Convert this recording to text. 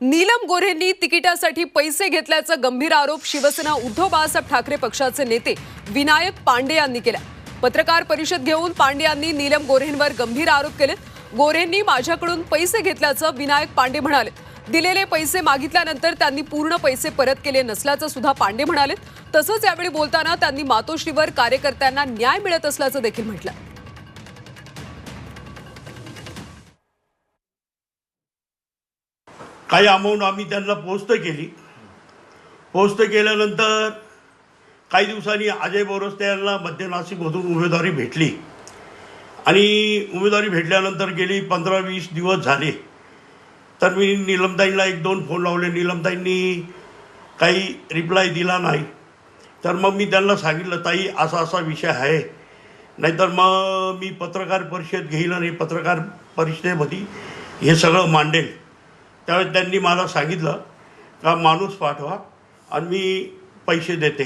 नीलम गोऱ्हेंनी तिकिटासाठी पैसे घेतल्याचा गंभीर आरोप शिवसेना उद्धव बाळासाहेब ठाकरे पक्षाचे नेते विनायक पांडे यांनी केला. पत्रकार परिषद घेऊन पांडे यांनी नीलम गोऱ्हेंवर गंभीर आरोप केले. गोऱ्हेंनी माझ्याकडून पैसे घेतल्याचं विनायक पांडे म्हणाले. दिलेले पैसे मागितल्यानंतर त्यांनी पूर्ण पैसे परत केले नसल्याचं सुद्धा पांडे म्हणाले. तसंच यावेळी बोलताना त्यांनी मातोश्रीवर कार्यकर्त्यांना न्याय मिळत असल्याचं देखील म्हटलं. काही अमाऊंट आम्ही त्यांना पोस्ट केली. पोस्ट केल्यानंतर काही दिवसांनी अजय बोरस्ते यांना मध्य नाशिकमधून उमेदवारी भेटली. आणि उमेदवारी भेटल्यानंतर गेली पंधरा वीस दिवस झाले. तर मी निलमताईंना एक दोन फोन लावले. नीलमताईंनी काही रिप्लाय दिला नाही. तर मग मी त्यांना सांगितलं ताई असा असा विषय आहे. नाहीतर मग मी पत्रकार परिषद घेईल आणि पत्रकार परिषदेमध्ये हे सगळं मांडेल. त्यावेळेस त्यांनी मला सांगितलं का माणूस पाठवा आणि मी पैसे देते.